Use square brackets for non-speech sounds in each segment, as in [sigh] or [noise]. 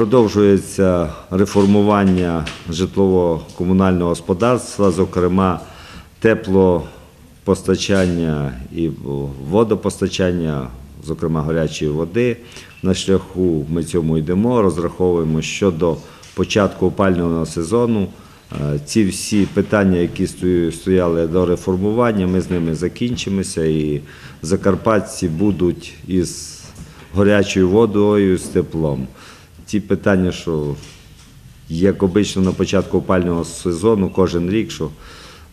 Продовжується реформування житлово-комунального господарства, зокрема теплопостачання і водопостачання, зокрема гарячої води. На шляху ми цьому йдемо, розраховуємо щодо початку опального сезону. Е, Ці всі питання, які стояли до реформування, ми з ними закінчимося і закарпатці будуть із гарячою водою, з теплом. Ті питання, що як обично на початку опального сезону, кожен рік, що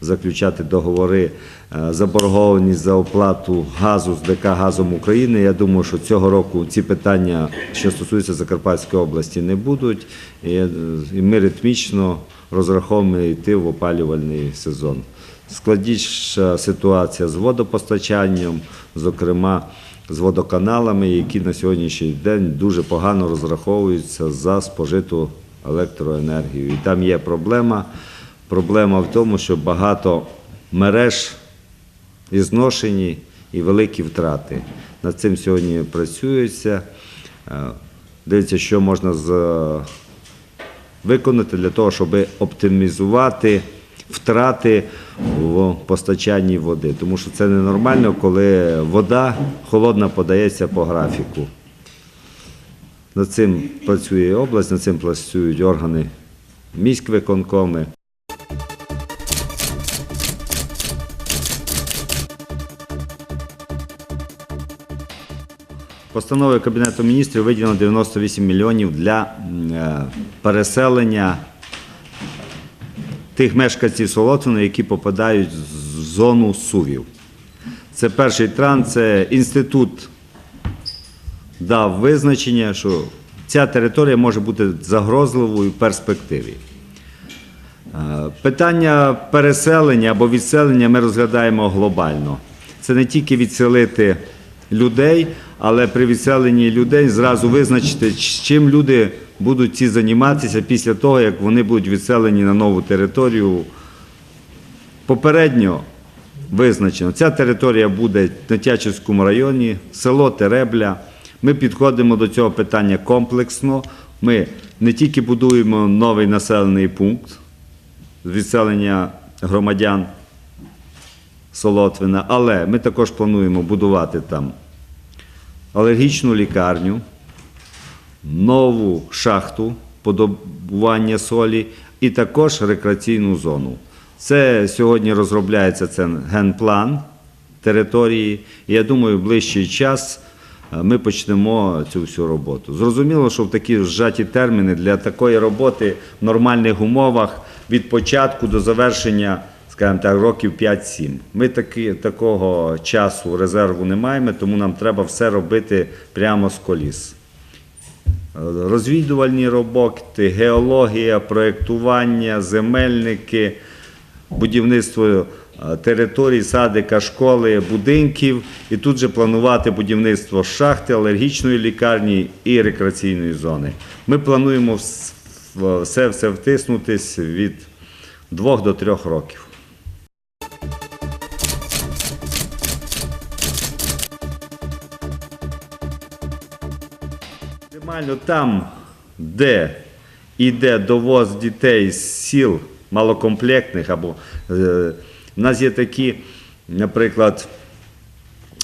заключати договори, е, заборгованість за оплату газу з ДК Газом України. Я думаю, що цього року ці питання, що стосуються Закарпатської області, не будуть. Е, і ми ритмічно розраховуємо йти в опалювальний сезон. Складніша ситуація з водопостачанням, зокрема з водоканалами, які на сьогоднішній день дуже погано розраховуються за спожиту електроенергію. І там є проблема. Проблема в тому, що багато мереж зношені і великі втрати. Над цим сьогодні працюється. Е, Дивіться, що можна виконати для того, щоб оптимізувати втрати в постачанні води. Тому що це ненормально, коли вода холодна подається по графіку. Над цим працює область, над цим працюють органи міськвиконкоми. Постановою Кабінету міністрів виділено 98 мільйонів для е, переселення тих мешканців Солотвина, які попадають в зону сувів. Це перший тран, це інститут дав визначення, що ця територія може бути загрозливою в перспективі. Е, Питання переселення або відселення ми розглядаємо глобально. Це не тільки відселити людей, але при відселенні людей зразу визначити, чим люди будуть ці займатися після того, як вони будуть відселені на нову територію. Попередньо визначено, ця територія буде на Тячівському районі, село Теребля. Ми підходимо до цього питання комплексно. Ми не тільки будуємо новий населений пункт відселення громадян Солотвина, але ми також плануємо будувати там алергічну лікарню, нову шахту подобування солі і також рекреаційну зону. Це сьогодні розробляється це генплан території. Я думаю, в ближчий час е, ми почнемо цю всю роботу. Зрозуміло, що в такі зжаті терміни для такої роботи в нормальних умовах від початку до завершення, скажімо так, років 5-7. Ми таки, такого часу резерву не маємо, тому нам треба все робити прямо з коліс. Розвідувальні роботи, геологія, проєктування, земельники, будівництво е, територій, садика, школи, будинків. І тут же планувати будівництво шахти, алергічної лікарні і рекреаційної зони. Ми плануємо все, все втиснутись від двох до трьох років. Максимально там, де йде довоз дітей з сіл малокомплектних, або е, в нас є такі, наприклад,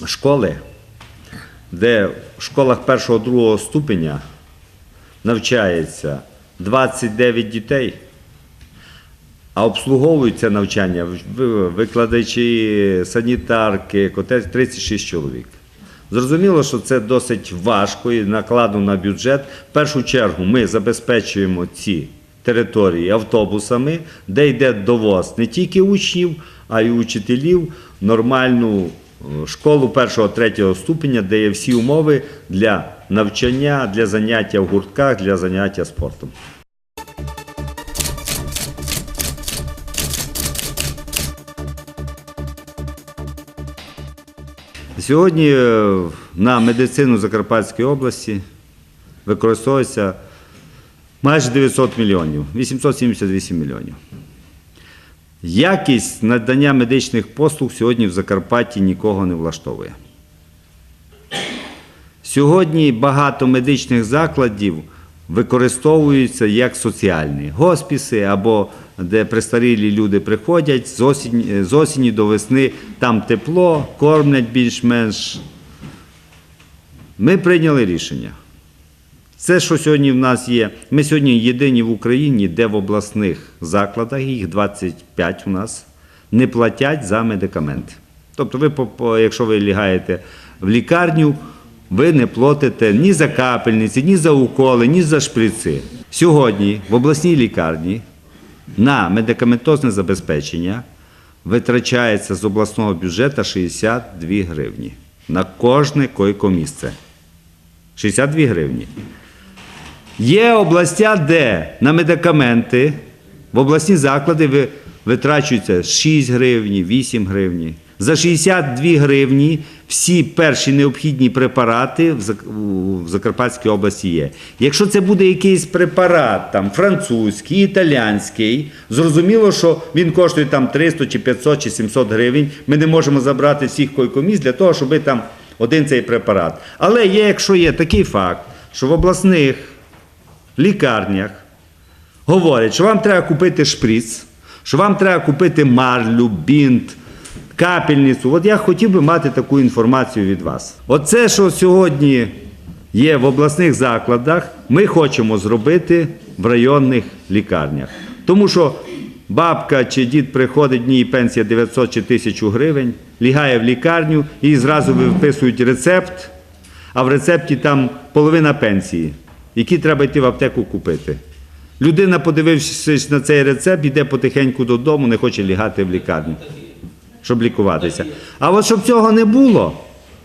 школи, де в школах першого-другого ступеня навчається 29 дітей, а обслуговується навчання ви- викладачі, санітарки, котець 36 чоловік. Зрозуміло, що це досить важко і накладно на бюджет. В першу чергу ми забезпечуємо ці території автобусами, де йде довоз не тільки учнів, а й учителів нормальну е, школу першого-третього ступеня, де є всі умови для навчання, для заняття в гуртках, для заняття спортом. Сьогодні е, на медицину Закарпатської області використовується майже 900 мільйонів, 878 мільйонів. Якість надання медичних послуг сьогодні в Закарпатті нікого не влаштовує. Сьогодні багато медичних закладів використовуються як соціальні госпіси або де престарілі люди приходять з осені, з осені до весни, там тепло, кормлять більш-менш. Ми прийняли рішення. Це, що сьогодні в нас є. Ми сьогодні єдині в Україні, де в обласних закладах, їх 25 у нас, не платять за медикаменти. Тобто, ви, якщо ви лягаєте в лікарню, ви не платите ні за капельниці, ні за уколи, ні за шприци. Сьогодні в обласній лікарні на медикаментозне забезпечення витрачається з обласного бюджету 62 гривні на кожне койко-місце. 62 гривні. Є областя, де на медикаменти в обласні заклади витрачується 6 гривні, 8 гривні. За 62 гривні всі перші необхідні препарати в Закарпатській області є. Якщо це буде якийсь препарат, там французький, італійський, зрозуміло, що він коштує там 300 чи 500 чи 700 гривень. Ми не можемо забрати всіх койкоміс для того, щоб там один цей препарат. Але є, якщо є такий факт, що в обласних лікарнях говорять, що вам треба купити шприц, що вам треба купити марлю, бінт, капельницю. От я хотів би мати таку інформацію від вас. Оце, що сьогодні є в обласних закладах, ми хочемо зробити в районних лікарнях. Тому що бабка чи дід приходить, в ній пенсія 900 чи 1000 гривень, лягає в лікарню і зразу виписують рецепт, а в рецепті там половина пенсії, які треба йти в аптеку купити. Людина, подивившись на цей рецепт, йде потихеньку додому, не хоче лягати в лікарню, щоб лікуватися. А от щоб цього не було,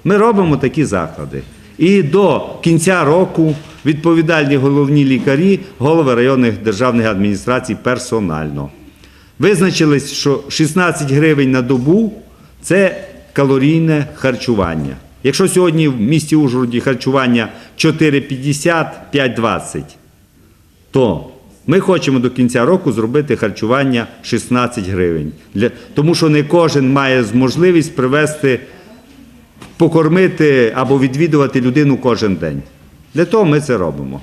ми робимо такі заклади. І до кінця року відповідальні головні лікарі, голови районних державних адміністрацій персонально. Визначились, що 16 гривень на добу це калорійне харчування. Якщо сьогодні в місті Ужгороді харчування 4,50, 5,20, то ми хочемо до кінця року зробити харчування 16 гривень. Для, тому що не кожен має можливість привезти, покормити або відвідувати людину кожен день. Для того ми це робимо.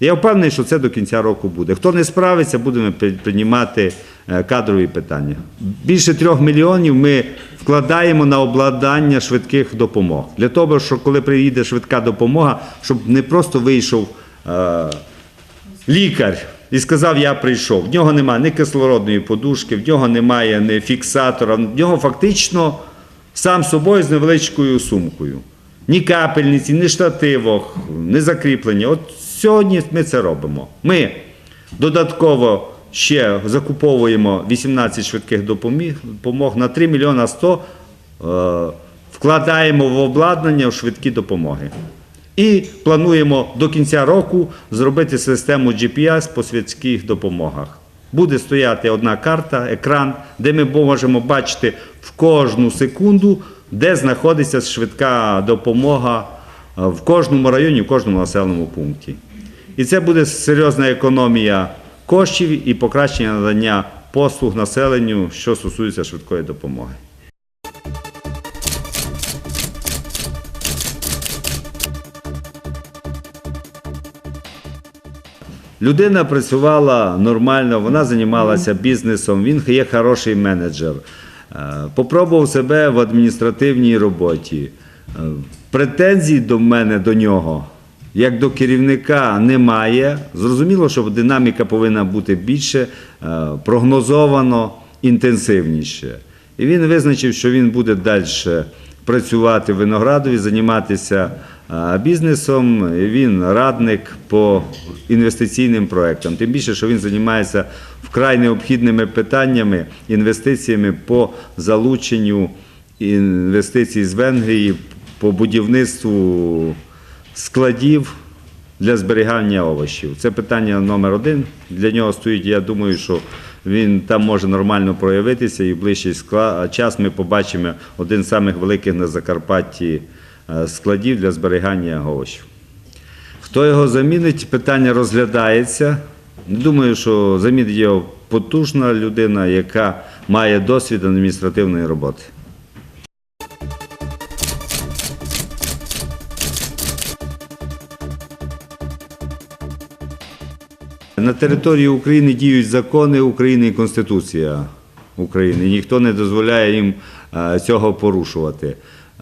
Я впевнений, що це до кінця року буде. Хто не справиться, будемо при- приймати е, кадрові питання. Більше трьох мільйонів ми вкладаємо на обладнання швидких допомог. Для того, щоб коли приїде швидка допомога, щоб не просто вийшов е, лікар і сказав, я прийшов. В нього немає ні кислородної подушки, в нього немає ні фіксатора, в нього фактично сам собою з невеличкою сумкою. Ні капельниці, ні штативок, ні закріплення. От сьогодні ми це робимо. Ми додатково ще закуповуємо 18 швидких допомог на 3 мільйона 100 е, вкладаємо в обладнання в швидкі допомоги. І плануємо до кінця року зробити систему GPS по світських допомогах. Буде стояти одна карта, екран, де ми можемо бачити в кожну секунду, де знаходиться швидка допомога е, в кожному районі, в кожному населеному пункті. І це буде серйозна економія коштів і покращення надання послуг населенню, що стосується швидкої допомоги. Людина працювала нормально, вона займалася бізнесом, він є хороший менеджер. Е, Попробував себе в адміністративній роботі. Е, Претензій до мене, до нього, як до керівника, немає. Зрозуміло, що динаміка повинна бути більше, е, прогнозовано, інтенсивніше. І він визначив, що він буде далі працювати в Виноградові, займатися бізнесом. Він радник по інвестиційним проектам. Тим більше, що він займається вкрай необхідними питаннями, інвестиціями по залученню інвестицій з Венгрії по будівництву складів для зберігання овочів. Це питання номер один. Для нього стоїть, я думаю, що він там може нормально проявитися і в ближчий час ми побачимо один з самих великих на Закарпатті складів для зберігання овочів. Хто його замінить, питання розглядається. Думаю, що замінить його потужна людина, яка має досвід адміністративної роботи. На території України діють закони України і Конституція України. Ніхто не дозволяє їм е, цього порушувати.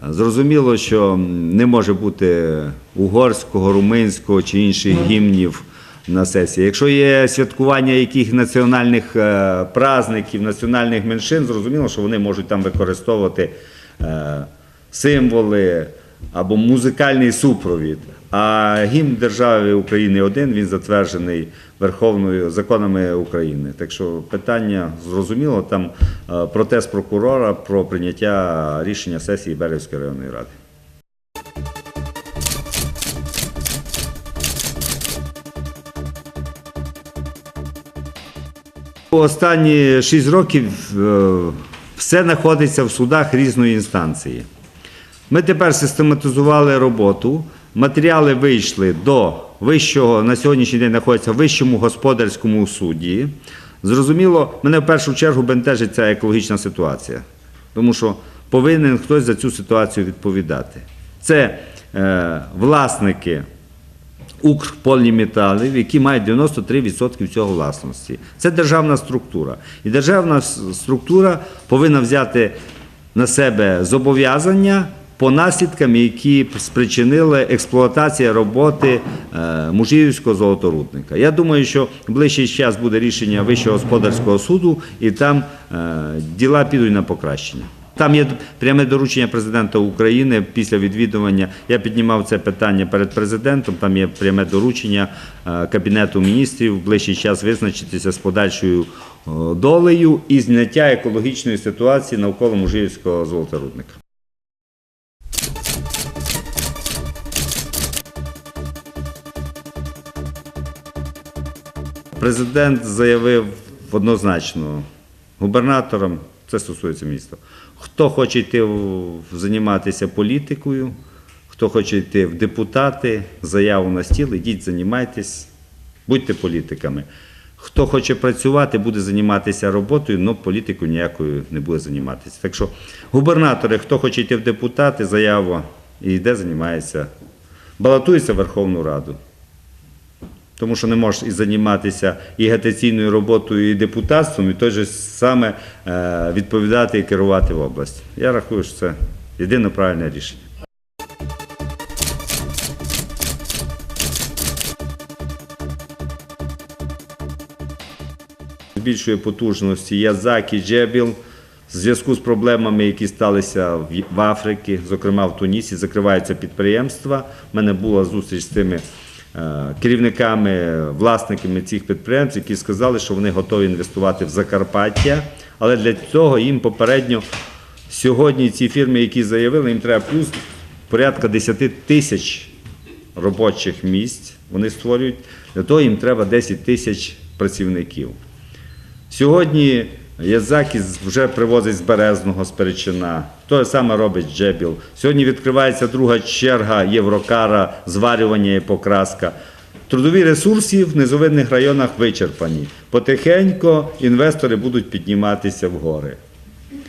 Зрозуміло, що не може бути угорського, румунського чи інших гімнів на сесії. Якщо є святкування яких національних е, праздників, національних меншин, зрозуміло, що вони можуть там використовувати е, символи або музикальний супровід. А гімн держави України один, він затверджений Верховною законами України. Так що питання зрозуміло, там е, протест прокурора про прийняття рішення сесії Берегської районної ради. Останні 6 років е, все знаходиться в судах різної інстанції. Ми тепер систематизували роботу. Матеріали вийшли до вищого, на сьогоднішній день знаходяться вищому господарському суді. Зрозуміло, мене в першу чергу бентежить ця екологічна ситуація, тому що повинен хтось за цю ситуацію відповідати. Це е, власники Укрполіметалів, які мають 93% цього власності. Це державна структура. І державна структура повинна взяти на себе зобов'язання по наслідкам, які спричинили експлуатація роботи е, Мужівського золоторудника. Я думаю, що ближчий час буде рішення Вищого господарського суду, і там е, діла підуть на покращення. Там є пряме доручення президента України після відвідування. Я піднімав це питання перед президентом. Там є пряме доручення е, Кабінету міністрів в ближчий час визначитися з подальшою долею і зняття екологічної ситуації навколо Мужиївського золоторудника. Президент заявив однозначно губернаторам, це стосується міста. Хто хоче йти в- займатися політикою, хто хоче йти в депутати, заяву на стіл, ідіть, займайтесь, будьте політиками. Хто хоче працювати, буде займатися роботою, але політикою ніякою не буде займатися. Так що губернатори, хто хоче йти в депутати, заяву і йде, займається, балотується в Верховну Раду. Тому що не можеш і займатися і агітаційною роботою, і депутатством, і той же саме е, відповідати і керувати в області. Я рахую, що це єдине правильне рішення. збільшує потужності Язакі, Джебіл в зв'язку з проблемами, які сталися в Африці, зокрема в Тунісі, закриваються підприємства. У мене була зустріч з тими керівниками, власниками цих підприємств, які сказали, що вони готові інвестувати в Закарпаття, але для цього їм попередньо сьогодні ці фірми, які заявили, їм треба плюс порядка 10 тисяч робочих місць. Вони створюють. Для того їм треба 10 тисяч працівників. Сьогодні Язакі вже привозить з Березного, з Перечина. Те саме робить Джебіл. Сьогодні відкривається друга черга Єврокара, зварювання і покраска. Трудові ресурси в низовинних районах вичерпані. Потихеньку інвестори будуть підніматися в гори.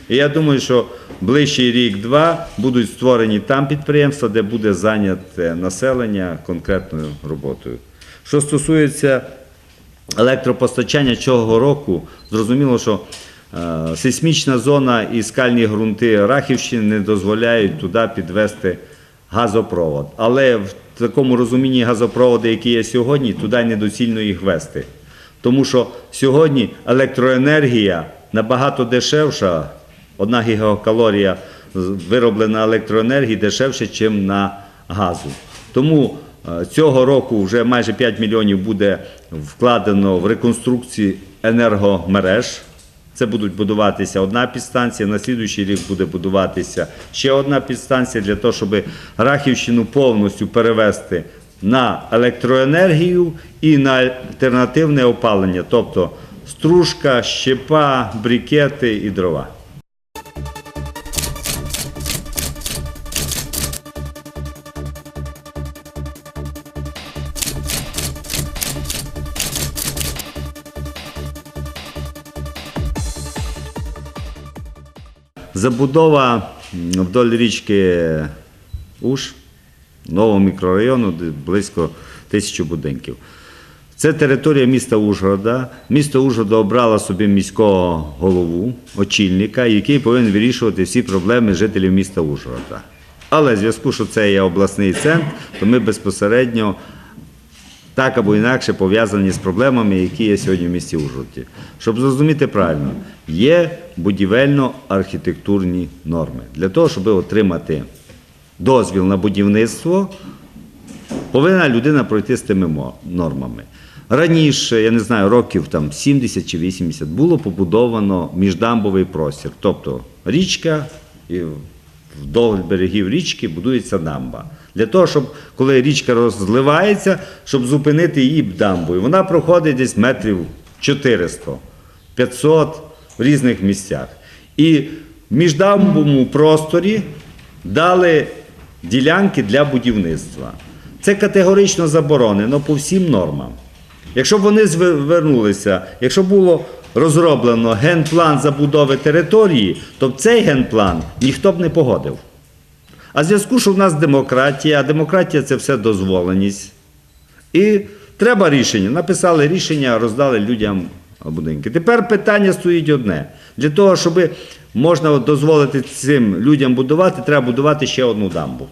І я думаю, що ближчий рік-два будуть створені там підприємства, де буде зайняте населення конкретною роботою. Що стосується електропостачання цього року, зрозуміло, що е, сейсмічна зона і скальні ґрунти Рахівщини не дозволяють туди підвести газопровод. Але в такому розумінні газопроводи, які є сьогодні, туди недоцільно їх вести. Тому що сьогодні електроенергія набагато дешевша, одна гігакалорія вироблена електроенергії дешевше, ніж на газу. Тому цього року вже майже 5 мільйонів буде вкладено в реконструкцію енергомереж. Це будуть будуватися одна підстанція, на слідуючий рік буде будуватися ще одна підстанція для того, щоб Рахівщину повністю перевести на електроенергію і на альтернативне опалення, тобто стружка, щепа, брикети і дрова. Забудова вдоль річки Уж, нового мікрорайону, близько тисячі будинків. Це територія міста Ужгорода. Місто Ужгорода обрало собі міського голову, очільника, який повинен вирішувати всі проблеми жителів міста Ужгорода. Але в зв'язку, що це є обласний центр, то ми безпосередньо так або інакше пов'язані з проблемами, які є сьогодні в місті Ужгороді. Щоб зрозуміти правильно, є будівельно-архітектурні норми. Для того, щоб отримати дозвіл на будівництво, повинна людина пройти з тими нормами. Раніше, я не знаю, років там 70 чи 80 було побудовано міждамбовий простір. Тобто річка і вдовж берегів річки будується дамба. Для того, щоб коли річка розливається, щоб зупинити її дамбою. Вона проходить десь метрів 400, 500 в різних місцях. І в міждамбовому просторі дали ділянки для будівництва. Це категорично заборонено по всім нормам. Якщо б вони звернулися, якщо було розроблено генплан забудови території, то цей генплан ніхто б не погодив. А в зв'язку, що в нас демократія, а демократія це все дозволеність. І треба рішення. Написали рішення, роздали людям будинки. Тепер питання стоїть одне. Для того, щоб можна дозволити цим людям будувати, треба будувати ще одну дамбу.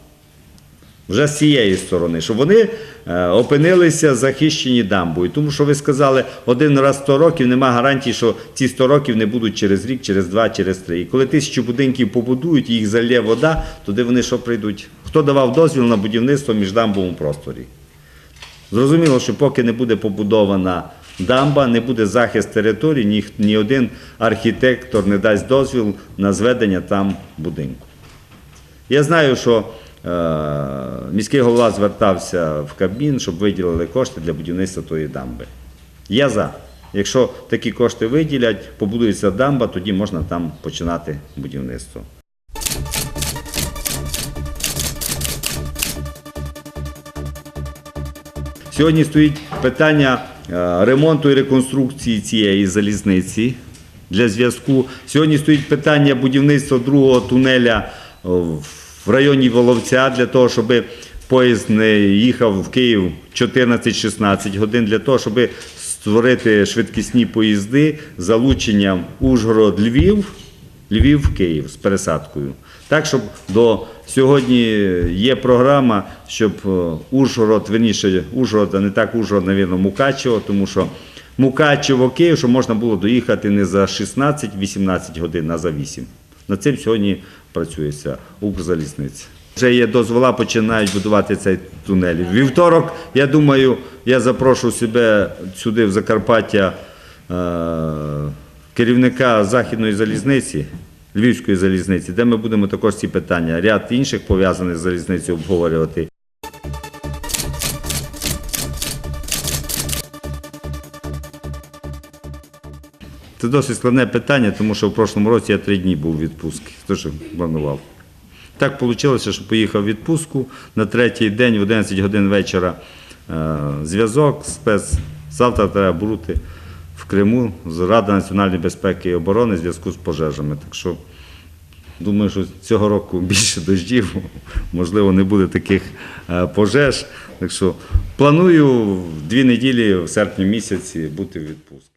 Вже з цієї сторони, щоб вони е, опинилися захищені дамбою. Тому що ви сказали, один раз 100 років нема гарантії, що ці 100 років не будуть через рік, через два, через три. І коли тисячу будинків побудують їх залє вода, туди вони що прийдуть? Хто давав дозвіл на будівництво в міждамбовому просторі? Зрозуміло, що поки не буде побудована дамба, не буде захист території, ні, ні один архітектор не дасть дозвіл на зведення там будинку. Я знаю, що міський голова звертався в Кабмін, щоб виділили кошти для будівництва тої дамби. Я за. Якщо такі кошти виділять, побудується дамба, тоді можна там починати будівництво. Сьогодні стоїть питання е, ремонту і реконструкції цієї залізниці для зв'язку. Сьогодні стоїть питання будівництва другого тунеля е, в районі Воловця для того, щоб поїзд не їхав в Київ 14-16 годин, для того, щоб створити швидкісні поїзди з залученням Ужгород-Львів, Львів-Київ з пересадкою. Так, щоб до сьогодні є програма, щоб е, Ужгород, верніше, Ужгород, а не так Ужгород, навірно, Мукачево, тому що Мукачево, Київ, щоб можна було доїхати не за 16-18 годин, а за 8. Над цим сьогодні працюється Укрзалізниця. Вже є дозвола, починають будувати цей тунель. Вівторок, я думаю, я запрошу себе сюди, в Закарпаття, е, керівника Західної залізниці, Львівської залізниці, де ми будемо також ці питання, ряд інших пов'язаних з залізницею обговорювати. Це досить складне питання, тому що в прошлому році я три дні був у відпустці, теж планував. Так вийшло, що поїхав в відпустку на третій день, в 11 годин вечора е, зв'язок, спец. Завтра треба бути в Криму з Рада національної безпеки і оборони в зв'язку з пожежами. Так що думаю, що цього року [laughs] більше дощів, можливо, не буде таких е, пожеж. Так що планую дві неділі в серпні місяці бути в відпустці.